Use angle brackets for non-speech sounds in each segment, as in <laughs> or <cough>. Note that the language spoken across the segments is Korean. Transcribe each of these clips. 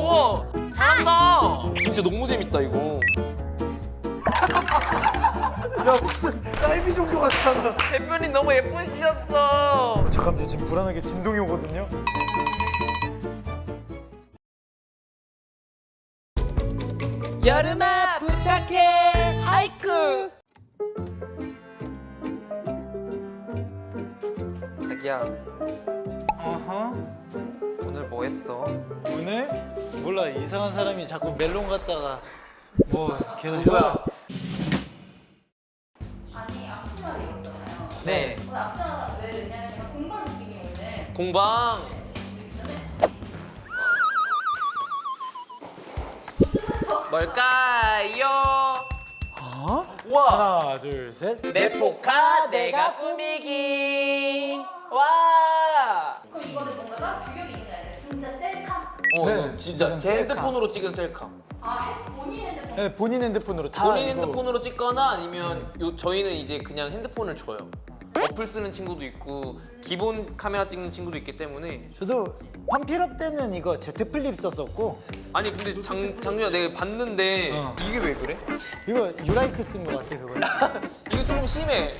우와 잘한다. 진짜 너무 재밌다 이거. <laughs> 야 무슨 사이비 종교 같잖아. 대표님 너무 예쁘시셨어. 잠깐만 저 지금 불안하게 진동이 오거든요. 여름아 부탁해 하이쿠 자기야 어허. 오늘 뭐 했어? 오늘 몰라 이상한 사람이 자꾸 멜론 갖다가 뭐 계속 누구야? 아니 앞치마를 입었잖아요. 네 오늘 앞치마 왜 왜냐면 약간 공방 느낌이 오늘 공방. 뭘까요? 어? 와 하나 둘 셋. 내 포카 내가 꾸미기. 와. 그럼 이거는 뭔가가 규격이 진짜 셀카? 어, 네, 이거 진짜 이건 제 셀카. 핸드폰으로 찍은 셀카. 아 핸- 본인 핸드폰? 네, 본인 핸드폰으로 다 본인 이거- 핸드폰으로 찍거나 아니면 요, 저희는 이제 그냥 핸드폰을 줘요. 어플 쓰는 친구도 있고 기본 카메라 찍는 친구도 있기 때문에 저도 팜필업 때는 이거 제트 플립 썼었고 아니 근데 장 장준아 내가 봤는데 어. 이게 왜 그래? 이거 유라이크 쓴 거 같아 그거. <laughs> 이거 조금 심해.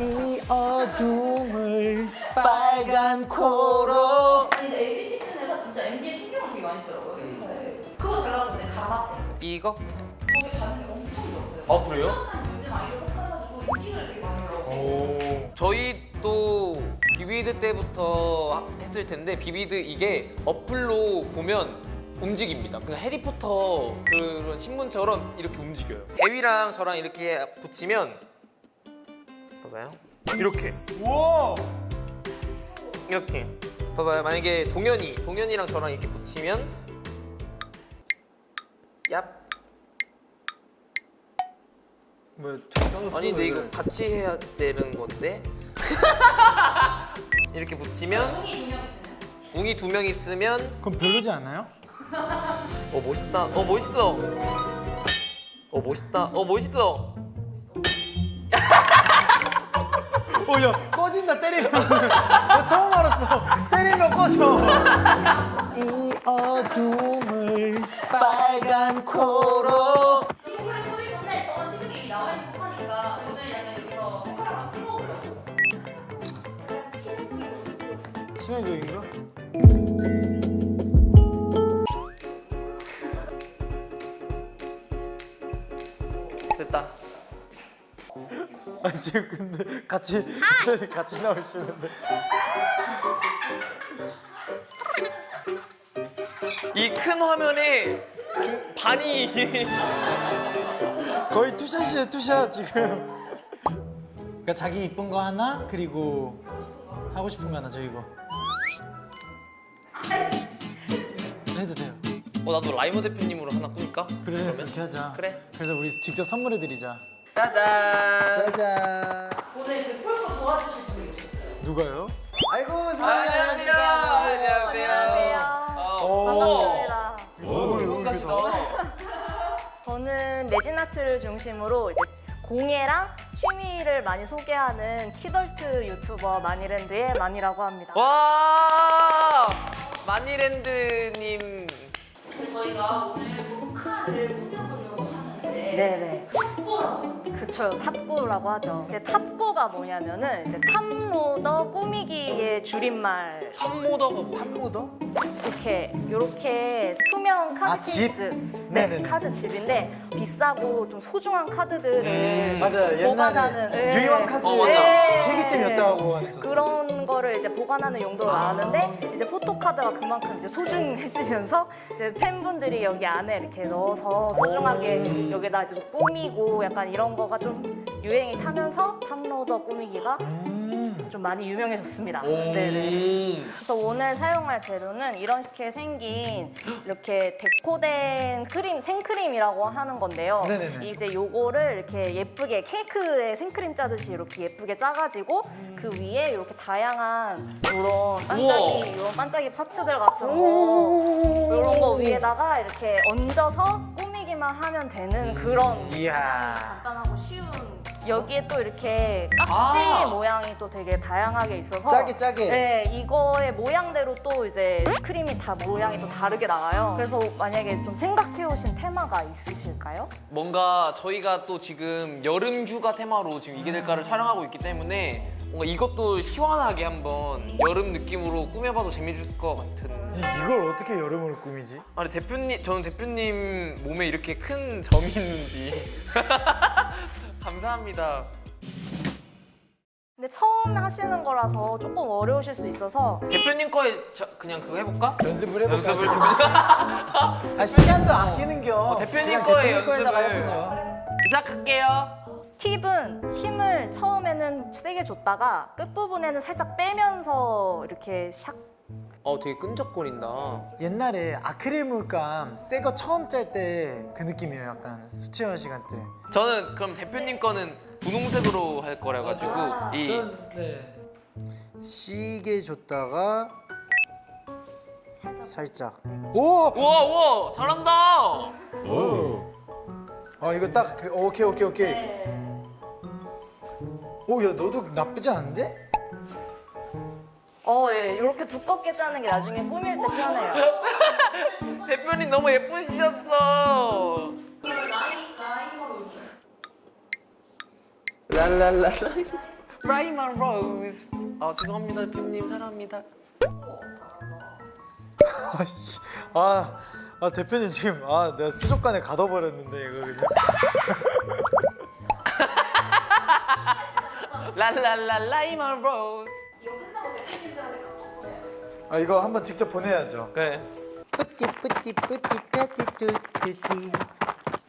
이 어둠을 빨간 코로. 아니 근데 ABC 시즌에서 진짜 MD에 신경을 되게 많이 쓰더라고요. 네. 그거 잘 나오는데 가봤대. 이거? 거기 반응이 엄청 좋았어요. 아, 그래요? 심각한 요즘 아이돌 poka가지고 인기를 되게 많이 얻더라고요. 오. 저희도 비비드 때부터 했을 텐데 비비드 이게 어플로 보면 움직입니다. 그러니까 해리포터 그런 신문처럼 이렇게 움직여요. 대위랑 저랑 이렇게 붙이면 봐봐요. 이렇게 우와. 이렇게 봐봐요. 만약에 동현이 동현이랑 저랑 이렇게 붙이면 얍 뭐야 싸웠어? 아니 근데 이거 왜? 같이 해야 되는 건데 <laughs> 이렇게 붙이면 웅이 두 명 있으면 웅이 두명 있으면 그럼 별로지 않아요? 어 멋있다. 어 멋있어. 어 멋있다. 어 멋있어. <laughs> 어야 꺼진다 때리면. <laughs> 나 처음 알았어. 때리면 꺼져. <laughs> 이 어둠을 빨간 코로. 이거 그래 소리 건데 저번 시즌에 나와 있는 poka니까 오늘 약간 여기서 poka랑 찍어 보려고. 약간 치는 치명적인 거? 지금 근데 같이 같이 나오시는데. 이 큰 화면에 중- 반이 <laughs> 거의 투샷이에요 투샷 지금. 그러니까 자기 이쁜 거 하나 그리고 하고 싶은 거 하나 저 이거. 해도 돼요. 어 나도 라이머 대표님으로 하나 꾸밀까? 그래 그러면 그렇게 하자. 그래. 그래서 우리 직접 선물해 드리자. 짜잔. 짜잔. 오늘 그 폴코 도와주실 분이 오셨어요. 누가요? 아이고 안녕하세요. 안녕하세요. 어, 반갑습니다. 오, 반갑습니다. 저는 레진아트를 중심으로 이제 공예랑 취미를 많이 소개하는 키덜트 유튜버 마니랜드의 마니라고 합니다. 와 마니랜드님 근데 저희가 오늘 포카를 꾸며보려고 하는데 네네. 탑구라고 그쵸, 탑구라고 하죠. 이제 탑구가 뭐냐면은 이제 탑로더 꾸미기의 줄임말. 탑모더가 뭐야? 탐모더? 이렇게 요렇게 투명 카드 아, 집? 케이스. 네 네네. 네, 카드 집인데 비싸고 좀 소중한 카드들을 음, 맞아요. 보관하는 옛날에 네. 유희왕 카드 어, 맞아. 희귀템이었다고 했었어. 그런 거를 이제 보관하는 용도로 아. 나왔는데 이제 포토카드가 그만큼 이제 소중해지면서 이제 팬분들이 여기 안에 이렇게 넣어서 소중하게 여기다 이제 꾸미고 약간 이런 거가 좀 유행이 타면서 탑로더 꾸미기가 음. 좀 많이 유명해졌습니다. 오. 네네. 그래서 오늘 사용할 재료는 이런 식의 생긴 이렇게 데코된 크림, 생크림이라고 하는 건데요. 네네네. 이제 요거를 이렇게 예쁘게 케이크에 생크림 짜듯이 이렇게 예쁘게 짜가지고 그 위에 이렇게 다양한 이런 반짝이, 이런 반짝이 파츠들 같은 거 이런 거 위에다가 이렇게 얹어서 꾸미기만 하면 되는 그런 이야. 간단하고 쉬운 여기에 또 이렇게 깍지 아. 모양이 또 되게 다양하게 있어서 짜게 짜게. 네, 이거의 모양대로 또 이제 크림이 다 모양이 또 다르게 나와요. 그래서 만약에 좀 생각해 오신 테마가 있으실까요? 뭔가 저희가 또 지금 여름 휴가 테마로 지금 이게 될까를 촬영하고 있기 때문에 뭔가 이것도 시원하게 한번 여름 느낌으로 꾸며봐도 재밌을 것 같은. 이- 이걸 어떻게 여름으로 꾸미지? 아니 대표님 저는 대표님 몸에 이렇게 큰 점이 있는지 <laughs> 감사합니다. 근데 처음 하시는 거라서 조금 어려우실 수 있어서 대표님 거에 저, 그냥 그거 해볼까? 연습을 해볼까? 연습을 아 시간도 아끼는겨. 어, 대표님 그냥 거에 대표님 거에다가 연습을. 해보죠. 시작할게요. 팁은 힘을 처음에는 세게 줬다가 끝부분에는 살짝 빼면서 이렇게 샥 어 되게 끈적거린다. 옛날에 아크릴 물감 새 거 처음 짤 때 그 느낌이에요. 약간 수채화 시간 때. 저는 그럼 대표님 거는 분홍색으로 할 거라 가지고 이 전, 네. 시게 줬다가 살짝. 오! 우와 우와 잘한다. 오. 아 이거 딱 그, 오케이 오케이 오케이. 오 야 너도 나쁘지 않은데? 어, 예, 이렇게 두껍게 짜는 게 나중에 꾸밀 때 편해요. <laughs> 대표님 너무 예쁘시셨어. 랄랄라 라이먼 로즈. 아 죄송합니다 대표님 사랑합니다. 아씨 아, 아 대표님 지금 아 내가 수족관에 가둬버렸는데 이거 그냥. 랄랄라 라이먼 로즈. 아 이거 한번 직접 보내야죠. 그래. 뿌띠 뿌띠 뿌띠 따띠 뚜뚜띠.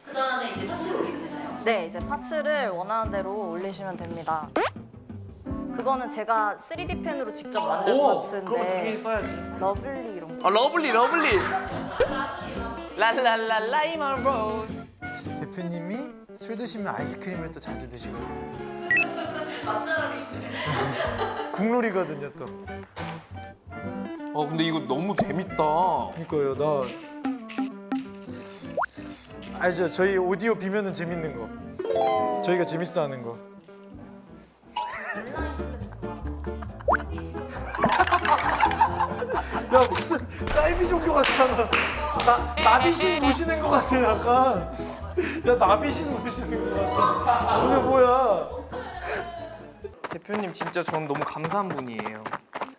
그 다음에 이제 파츠를 올리면 되나요? 네, 이제 파츠를 원하는 대로 올리시면 됩니다. 그거는 제가 3D 펜으로 직접 만든 오 그러면 당연히 파츠인데 써야지. 러블리 이런 거. 아 러블리 러블리. 랄랄라 라이먼 로즈. 대표님이 술 드시면 아이스크림을 또 자주 드시거든요. <laughs> <laughs> 국룰이거든요 또. 어 근데 이거 너무 재밌다. 그니까요 나. 알죠 저희 오디오 비면은 재밌는 거. 저희가 재밌어 하는 거. <laughs> 야 무슨 사이비 종교 같잖아. 나, 나비신 모시는 거 같아 약간. 야 나비신 모시는 거 같아. 저게 뭐야? 대표님 진짜 전 너무 감사한 분이에요.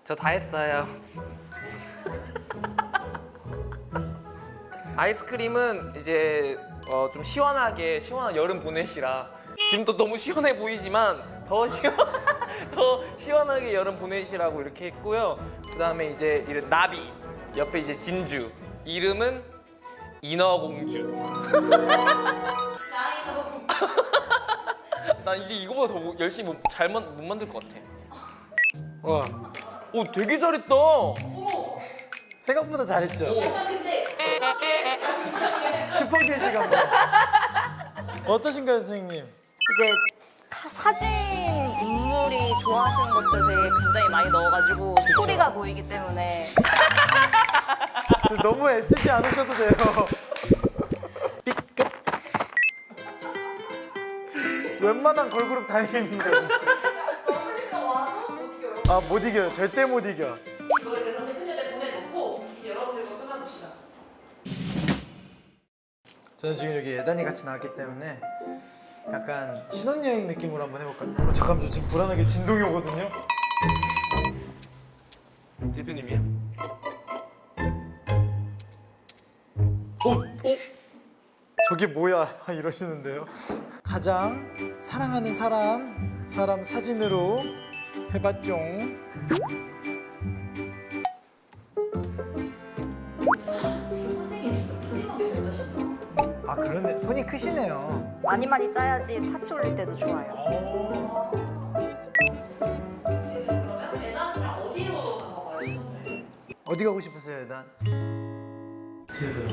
저 다 했어요. 아이스크림은 이제 어, 좀 시원하게 시원한 여름 보내시라 지금도 너무 시원해 보이지만 더 시원 <laughs> 더 시원하게 여름 보내시라고 이렇게 했고요. 그다음에 이제 이런 나비 옆에 이제 진주 이름은 인어공주. <laughs> 난 이제 이거보다 더 열심히 못, 잘 만, 못 만들 것 같아. 와 오 되게 잘했다. 생각보다 잘했죠 슈퍼게이지가 어떠신가요 선생님? 이제 카- 사진 인물이 좋아하시는 것들 되게 굉장히 많이 넣어가지고 스토리가 보이기 때문에 <laughs> 너무 애쓰지 않으셔도 돼요. 삐끗. 웬만한 걸그룹 다 있는데. 너무니까 와도 못 이겨요. 아못 이겨요. 절대 못 이겨. 저는 지금 여기 예단이 같이 나왔기 때문에 약간 신혼여행 느낌으로 한번 해볼까요? 어, 잠깐만 저 지금 불안하게 진동이 오거든요. 대표님이야? 어? 어? 저게 뭐야 <laughs> 이러시는데요. 가장 사랑하는 사람 사람 사진으로 해봤죠. 그러네 손이 크시네요. 많이 많이 짜야지 파츠 올릴 때도 좋아요. 지금 그러면 매달이랑 어디로 가봐요 신혼여행? 어디 가고 싶으세요 일단? 제주도.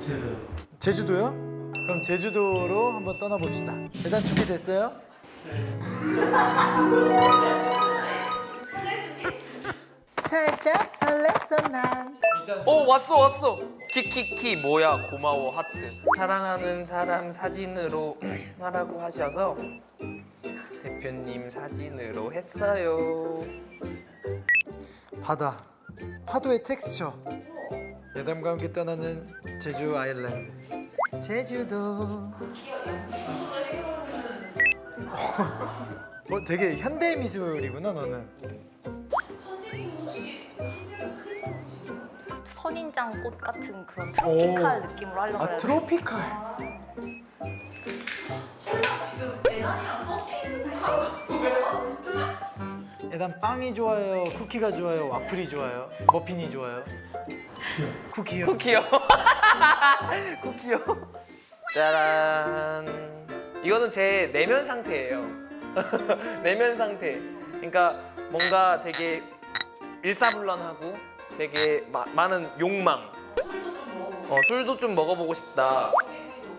제주도. 제주도요? 그럼 제주도로 한번 떠나봅시다. 일단 준비됐어요? <laughs> 살짝 설렜어 난. 오 왔어 왔어. 키키키 뭐야 고마워 하트. 사랑하는 사람 사진으로 <clears throat> 하라고 하셔서 대표님 사진으로 했어요. 바다 파도의 텍스처 예담과 함께 떠나는 제주 아일랜드 제주도 뭐 되게 현대 미술이구나 너는 선인장 꽃 같은 그런 트로피칼 느낌으로 하려고 아 해요. 트로피칼 설마 지금 애단이랑 서핑 하고 거야? 예담 빵이 좋아요 쿠키가 좋아요 와플이 좋아요 머핀이 좋아요 쿠키요 쿠키요. <laughs> 쿠키요. 짜란. 이거는 제 내면 상태예요. <laughs> 내면 상태. 그러니까 뭔가 되게 일사불란하고 되게 마- 많은 욕망. 어, 술도 좀 먹어보고 싶다.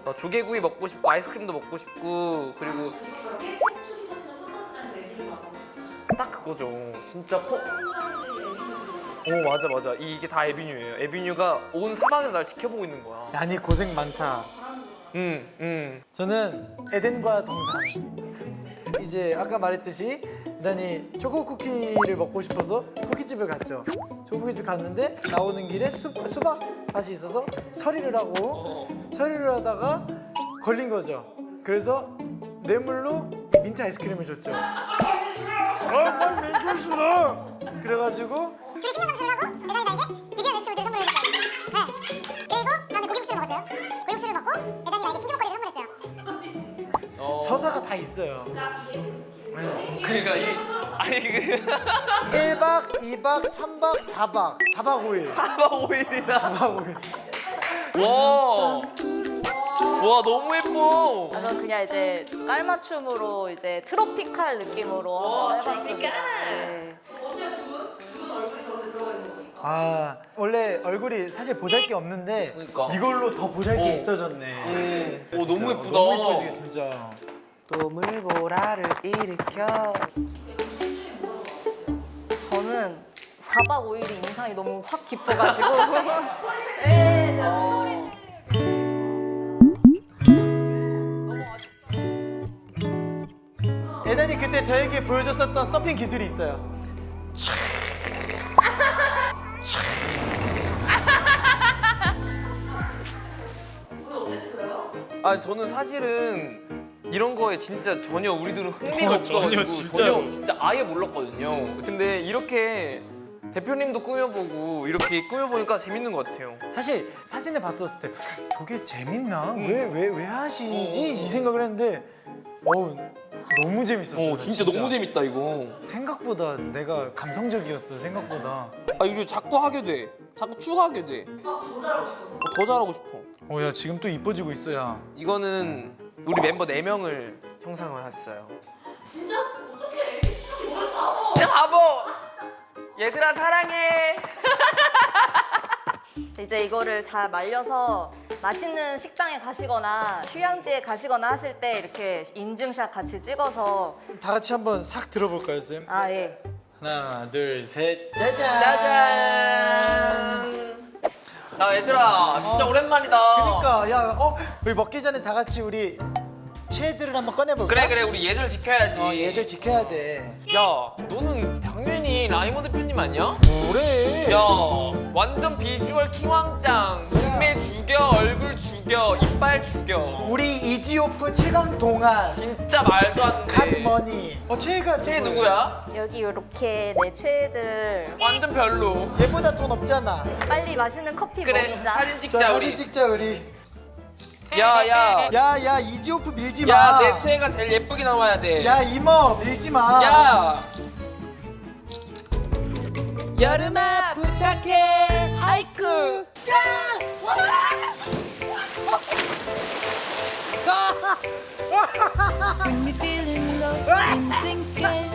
어, 조개구이 먹고 싶고 아이스크림도 먹고 싶고 그리고 딱 그거죠. 진짜 코. 오 맞아 맞아. 이- 이게 다 에비뉴예요. 에비뉴가 온 사방에서 날 지켜보고 있는 거야. 아니 고생 많다 응 응. 저는 에덴과 동상 이제 아까 말했듯이 단이 초코 쿠키를 먹고 싶어서 쿠키집을 갔죠 초코 쿠키집 갔는데 나오는 길에 수, 수박 밭이 있어서 서리를 하고 서리를 하다가 걸린 거죠 그래서 뇌물로 민트 아이스크림을 줬죠 아, 민트 싫어 그래가지고 둘이 신경감수를 하고 애단이 나에게 비비안 웨스트우드를 선물해줬어요. 네. 그리고 다음에 고기국수를 먹었어요. 고기국수를 먹고 애단이 나에게 친구 먹거리를 선물했어요. 서사가 다 있어요 그러니까 이 아니 그 1박, 2박, 3박, 4박 4박 5일 4박 5일이나 4박 5일 와. 와 너무 예뻐. 저는 그냥 이제 깔맞춤으로 이제 트로피칼 느낌으로 한번 해봤습니다. 네. 어때요 두 분? 두분 얼굴이 저렇게 들어가 있는 거 보니까 아 원래 얼굴이 사실 보잘 게 없는데 그러니까. 이걸로 더 보잘 게 어. 있어졌네. 음. 오. 너무 예쁘다. 너무 예쁘지 진짜. 또 물보라를 일으켜. 저는 4박 5일이 인상이 너무 확 깊어가지고 <laughs> 네, 제가 스토리 에단이 그때 저에게 보여줬었던 서핑 기술이 있어요. 아 저는 사실은 이런 거에 진짜 전혀 우리들은 흥미가 어, 없어가지고 전혀, 진짜로. 전혀 진짜 아예 몰랐거든요. 근데 이렇게 대표님도 꾸며보고 이렇게 꾸며보니까 재밌는 것 같아요. 사실 사진을 봤었을 때 저게 재밌나? 왜 왜 왜 하시지? 이 생각을 했는데 어우 너무 재밌었어요. 어 진짜, 너무 재밌다 이거. 생각보다 내가 감성적이었어 생각보다. 아 이거 자꾸 하게 돼. 자꾸 추가하게 돼. 더 잘하고 싶어서 어, 더 잘하고 싶어. 어야 지금 또 이뻐지고 있어 야. 이거는 우리 멤버 4명을 형상을 했어요. 진짜 어떻게 애기 오늘 바보 진짜 바보! 얘들아 사랑해! <laughs> 이제 이거를 다 말려서 맛있는 식당에 가시거나 휴양지에 가시거나 하실 때 이렇게 인증샷 같이 찍어서 다 같이 한번 싹 들어볼까요 쌤? 아 예. 하나 둘 셋. 짜잔. 짜잔! 야 얘들아 진짜 오랜만이다. 그러니까 야 어 우리 먹기 전에 다 같이 우리 체들을 한번 꺼내볼까? 그래 그래 우리 예절 지켜야지. 어 예절 지켜야 돼. 야 너는 당연히 라이머 대표님 아니야? 그래. 야 완전 비주얼 킹왕짱 몸매 죽여 얼굴 죽여 이빨 죽여 우리 이지오프 최강 동안 진짜 말도 안 돼 갓머니. 어 최가 쟤 저거예요. 누구야? 여기 이렇게 내 최애들 완전 별로 얘보다 돈 없잖아. 빨리 맛있는 커피 그래 먹자. 사진 자 찍자 사진 우리 찍자 우리. 야야 야야 이지오프 밀지 마. 야내 최애가 제일 예쁘게 나와야 돼야 이모 밀지 마. 야! 여름아 부탁해 하이쿠 아! <laughs>